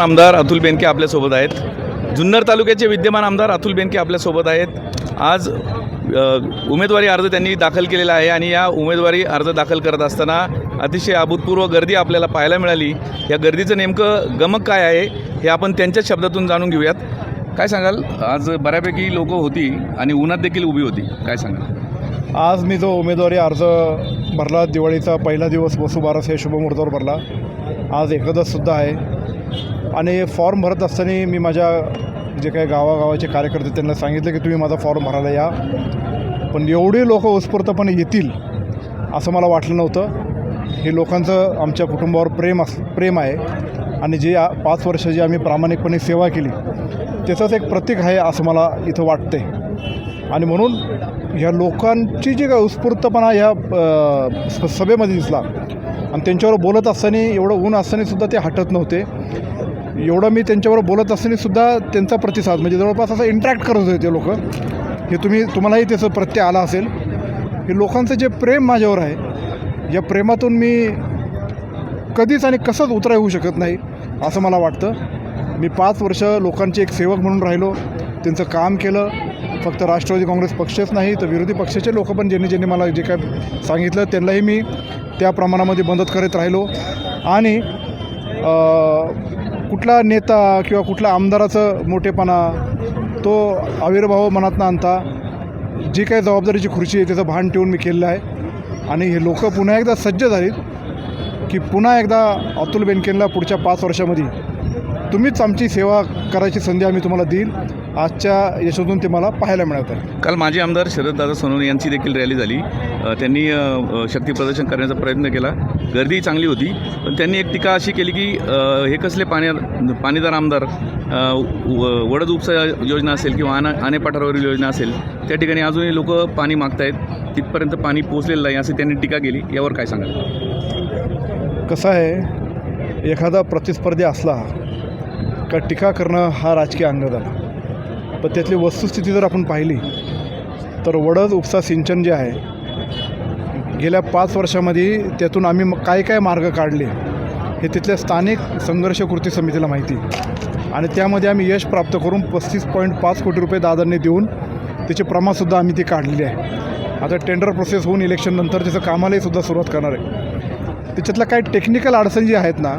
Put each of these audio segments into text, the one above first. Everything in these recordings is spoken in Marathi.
आमदार अतुल बेनके आपल्यासोबत आहेत. जुन्नर तालुक्याचे विद्यमान आमदार अतुल बेनके आपल्यासोबत आहेत. आज उमेदवारी अर्ज त्यांनी दाखल केलेला आहे आणि या उमेदवारी अर्ज दाखल करत असताना अतिशय अभूतपूर्व गर्दी आपल्याला पाहायला मिळाली. या गर्दीचं नेमकं गमक काय आहे हे आपण त्यांच्याच शब्दातून जाणून घेऊयात. काय सांगाल? आज बऱ्यापैकी लोक होती आणि उन्हात देखील उभी होती. काय सांगाल? आज मी जो उमेदवारी अर्ज भरला दिवाळीचा पहिला दिवस वसुबारस हे शुभमुहूर्तावर भरला. आज एकादशसुद्धा आहे. आणि फॉर्म भरत असताना मी माझ्या जे काही गावागावाचे कार्यकर्ते त्यांना सांगितलं की तुम्ही माझा फॉर्म भरायला या. पण एवढे लोक उत्स्फूर्तपणे येतील असं मला वाटलं नव्हतं. हे लोकांचं आमच्या कुटुंबावर प्रेम अस प्रेम आहे. आणि जे पाच वर्ष जी आम्ही प्रामाणिकपणे सेवा केली त्याचंच एक प्रतीक आहे असं मला इथं वाटते आणि म्हणून ह्या लोकांची जी काय उत्स्फूर्तपणा ह्या स- सभेमध्ये दिसला आणि त्यांच्यावर बोलत असताना एवढं ऊन असतानासुद्धा ते हटत नव्हते. एवढं मी त्यांच्यावर बोलत असताना सुद्धा त्यांचा प्रतिसाद म्हणजे जवळपास असं इंटरॅक्ट करत होते ते लोक. हे तुम्ही तुम्हालाही त्याचं प्रत्यय आला असेल. हे लोकांचं जे प्रेम माझ्यावर आहे या प्रेमातून मी कधीच आणि कसंच उतरा येऊ शकत नाही असं मला वाटतं. मी पाच वर्ष लोकांचे एक सेवक म्हणून राहिलो. त्यांचं काम केलं. फक्त राष्ट्रवादी काँग्रेस पक्षच नाही तर विरोधी पक्षाचे लोक पण ज्यांनी ज्यांनी मला जे काय सांगितलं त्यांनाही मी त्या प्रमाणामध्ये मदत करत राहिलो. आणि कुठला नेता किंवा कुठल्या आमदाराचं मोठेपणा तो आविर्भाव मनात न आणता जी काही जबाबदारीची खुर्ची आहे त्याचं भान ठेवून मी केलेलं आहे. आणि हे लोक पुन्हा एकदा सज्ज झालीत की पुन्हा एकदा अतुल बेनकेनला पुढच्या पाच वर्षामध्ये तुम्हीच आमची सेवा करायची संधी आम्ही तुम्हाला देईल. आजच्या यशातून ते मला पाहायला मिळत आहे काल माजी आमदार शरददादा सोनवणे यांची देखील रॅली झाली. त्यांनी शक्ती प्रदर्शन करण्याचा प्रयत्न केला. गर्दी चांगली होती पण त्यांनी एक टीका अशी केली की हे कसले पाण्या पाणीदार आमदार वडद उपसा योजना असेल किंवा आना आनेपाठारावरील योजना असेल त्या ठिकाणी अजूनही लोक पाणी मागतायत. तिथपर्यंत पाणी पोचलेलं नाही अशी त्यांनी टीका केली. यावर काय सांगाल? कसं आहे एखादा प्रतिस्पर्धी असला का टीका करणं हा राजकीय अंग झाला पण त्यातली वस्तुस्थिती जर आपण पाहिली तर वडद उपसा सिंचन जे आहे गेल्या पाच वर्षामध्ये त्यातून आम्ही काय काय मार्ग काढले हे तिथल्या स्थानिक संघर्ष कृती समितीला माहिती. आणि त्यामध्ये आम्ही यश प्राप्त करून पस्तीस पॉईंट पाच कोटी रुपये दादांनी देऊन त्याचे प्रमाणसुद्धा आम्ही ती काढलेली आहे. आता टेंडर प्रोसेस होऊन इलेक्शननंतर त्याचं कामालाही सुद्धा सुरुवात करणार आहे. त्याच्यातल्या काही टेक्निकल अडचणी जी आहेत ना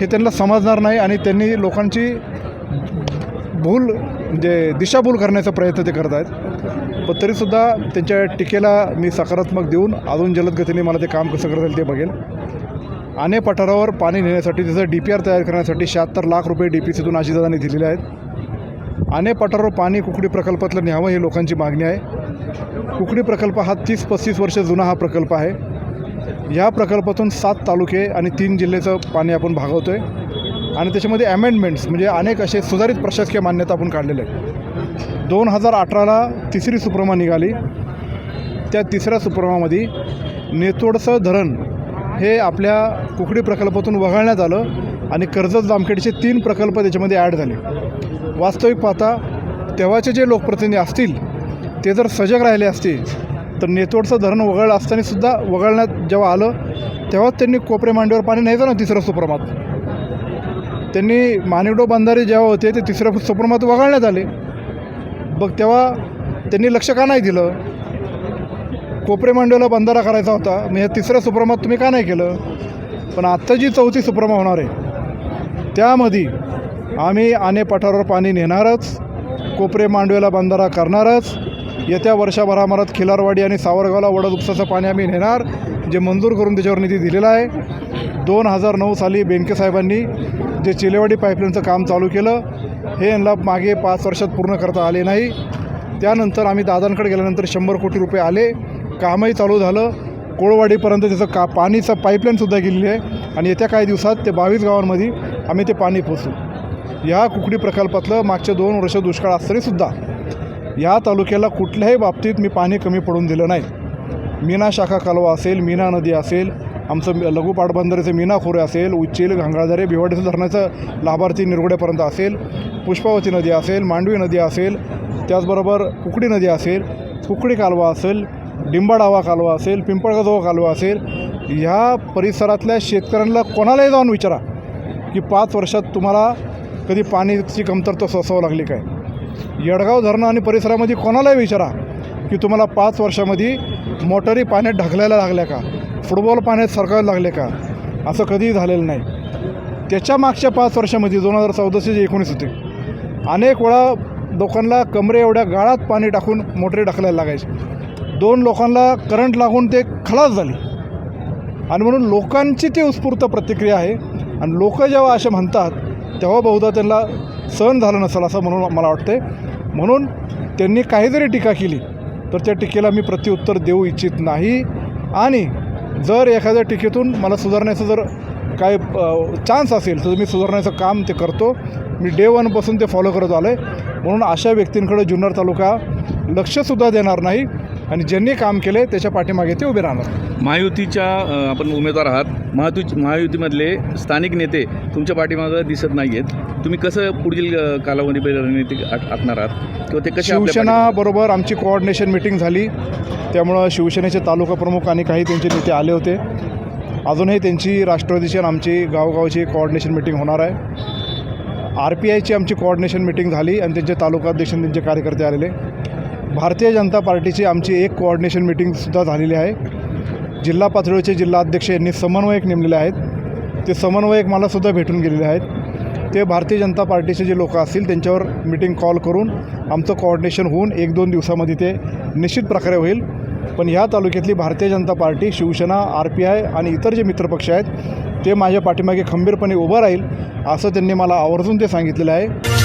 हे त्यांना समजणार नाही आणि त्यांनी लोकांची भूल म्हणजे दिशाभूल करण्याचा प्रयत्न ते करत आहेत पण तरीसुद्धा त्यांच्या टीकेला मी सकारात्मक देऊन अजून जलद गतीने मला ते काम कसं करता येईल ते बघेल. आने पठारावर पाणी नेण्यासाठी त्याचं डी पी आर तयार करण्यासाठी शहात्तर लाख रुपये डी पी सीतून आजीदादांनी दिलेले आहेत. आने पठारावर पाणी कुकडी प्रकल्पातलं न्यावं ही लोकांची मागणी आहे. कुकडी प्रकल्प हा तीस पस्तीस वर्ष जुना हा प्रकल्प आहे. या प्रकल्पातून सात तालुके आणि तीन जिल्ह्याचं पाणी आपण भागवतो आहे आणि त्याच्यामध्ये अमेंडमेंट्स म्हणजे अनेक असे सुधारित प्रशासकीय मान्यता आपण काढलेले आहेत. दोन हजार अठराला तिसरी सुप्रमा निघाली. त्या तिसऱ्या सुप्रमामध्ये नेतोडचं धरण हे आपल्या कुकडी प्रकल्पातून वगळण्यात आलं आणि कर्जत जामखेडचे तीन प्रकल्प त्याच्यामध्ये ॲड झाले. वास्तविक पाहता तेव्हाचे जे लोकप्रतिनिधी असतील ते जर सजग राहिले असते तर नेतोडचं धरण वगळलं असतानासुद्धा वगळण्यात जेव्हा आलं तेव्हाच त्यांनी कोपरे मांडीवर पाणी नाही जाणार तिसरं सुप्रमात त्यांनी मानिवडो बंधारे जेव्हा होते ते तिसऱ्या सुप्रमात वगळण्यात आले. बघ तेव्हा त्यांनी लक्ष का नाही दिलं? कोपरे मांडीला बंधारा करायचा होता. मग ह्या तिसऱ्या सुप्रमात तुम्ही का नाही केलं? पण आत्ता जी चौथी सुप्रमा होणार आहे त्यामध्ये आम्ही आणे पठारावर पाणी नेणारच कोपरे मांडवेला बंधारा करणारच येत्या वर्षाभरामारात खिलारवाडी आणि सावरगावला वडद उपसाचं पाणी आम्ही नेणार जे मंजूर करून त्याच्यावर निधी दिलेला आहे. दोन हजार नऊ साली बेंकेसाहेबांनी जे चिलेवाडी पाईपलाईनचं काम चालू केलं हे यांना मागे पाच वर्षात पूर्ण करता आले नाही. त्यानंतर आम्ही दादांकडे गेल्यानंतर शंभर कोटी रुपये आले. कामही चालू झालं. कोळवाडीपर्यंत त्याचं का पाणीचं पाईपलाईनसुद्धा गेलेली आहे. आणि येत्या काही दिवसात ते बावीस गावांमध्ये आम्ही ते पाणी पोचू या कुकडी प्रकल्पातलं मागच्या दोन वर्ष दुष्काळ असतरीसुद्धा या तालुक्याला कुठल्याही बाबतीत मी पाणी कमी पडून दिलं नाही. मीना शाखा कालवा असेल मीना नदी असेल आमचं लघु पाटबंधारेचं मीना खोरे असेल उच्चेल घांगाळदरे भिवाडीचं धरणाचं लाभार्थी निरगुड्यापर्यंत असेल पुष्पावती नदी असेल मांडवी नदी असेल त्याचबरोबर कुकडी नदी असेल कुकडी कालवा असेल डिंबाडावा कालवा असेल पिंपळगाजोवा कालवा असेल ह्या परिसरातल्या शेतकऱ्यांना कोणालाही जाऊन विचारा की पाच वर्षात तुम्हाला कधी पाण्याची कमतरता सोसावं लागली काय? येडगाव धरणं आणि परिसरामध्ये कोणालाही विचारा की तुम्हाला पाच वर्षामध्ये मोटारी पाण्यात ढकलायला लागल्या का? फुटबॉल पाण्यात सरकायला लागले का? असं कधीही झालेलं नाही. त्याच्या मागच्या पाच वर्षामध्ये दोन हजार चौदाशे जे एकोणीस होते अनेक वेळा लोकांना कमरे एवढ्या गाळात पाणी टाकून मोटरी ढकलायला लागायचे. दोन लोकांना करंट लागून ते खलास झाली. आणि म्हणून लोकांची ती उत्स्फूर्त प्रतिक्रिया आहे. आणि लोक जेव्हा असे म्हणतात तेव्हा बहुधा त्यांना सहन झालं नसेल असं म्हणून मला वाटते म्हणून त्यांनी काहीतरी टीका केली तर त्या टीकेला मी प्रत्युत्तर देऊ इच्छित नाही. आणि जर एखाद्या टीकेतून मला सुधारण्याचं जर काय चान्स असेल तर मी सुधारण्याचं काम ते करतो. मी डे वनपासून ते फॉलो करत आलो आहे म्हणून अशा व्यक्तींकडे जुन्नर तालुका लक्षसुद्धा देणार नाही. आणि ज्यांनी काम केले त्याच्या पाठीमागे ते उभे राहणार. महायुतीच्या आपण उमेदवार आहात. महायुती महायुतीमधले स्थानिक नेते तुमच्या पाठीमागं दिसत नाही आहेत तुम्ही कसं पुढील अ, कालावधीमध्ये रणनीती आख- आखणार आहात? किंवा ते कसे आपल्या शिवसेना बरोबर आमची कोऑर्डिनेशन मिटिंग झाली. त्यामुळं शिवसेनेचे तालुका प्रमुख आणि काही त्यांचे नेते आले होते. अजूनही त्यांची राष्ट्रवादीची आणि आमची गावगावची कोऑर्डिनेशन मिटिंग होणार आहे. आर पी आयची आमची कोऑर्डिनेशन मिटिंग झाली आणि त्यांचे तालुकाध्यक्ष त्यांचे कार्यकर्ते आलेले. भारतीय जनता पार्टीची आमची एक कोऑर्डिनेशन मिटिंगसुद्धा झालेली आहे. जिल्हा पातळीचे जिल्हाध्यक्ष यांनी समन्वयक नेमलेले आहेत. ते समन्वयक मलासुद्धा भेटून गेलेले आहेत. ते भारतीय जनता पार्टीचे जे लोक असतील त्यांच्यावर मिटिंग कॉल करून आमचं कोऑर्डिनेशन होऊन एक दोन दिवसामध्ये ते निश्चित प्रकारे होईल. पण ह्या तालुक्यातली Bharatiya Janata party Shivsena R P I आणि इतर जे मित्रपक्ष आहेत ते माझ्या पाठीमागे खंबीरपणे उभं राहील असं त्यांनी मला आवर्जून ते सांगितलेलं आहे.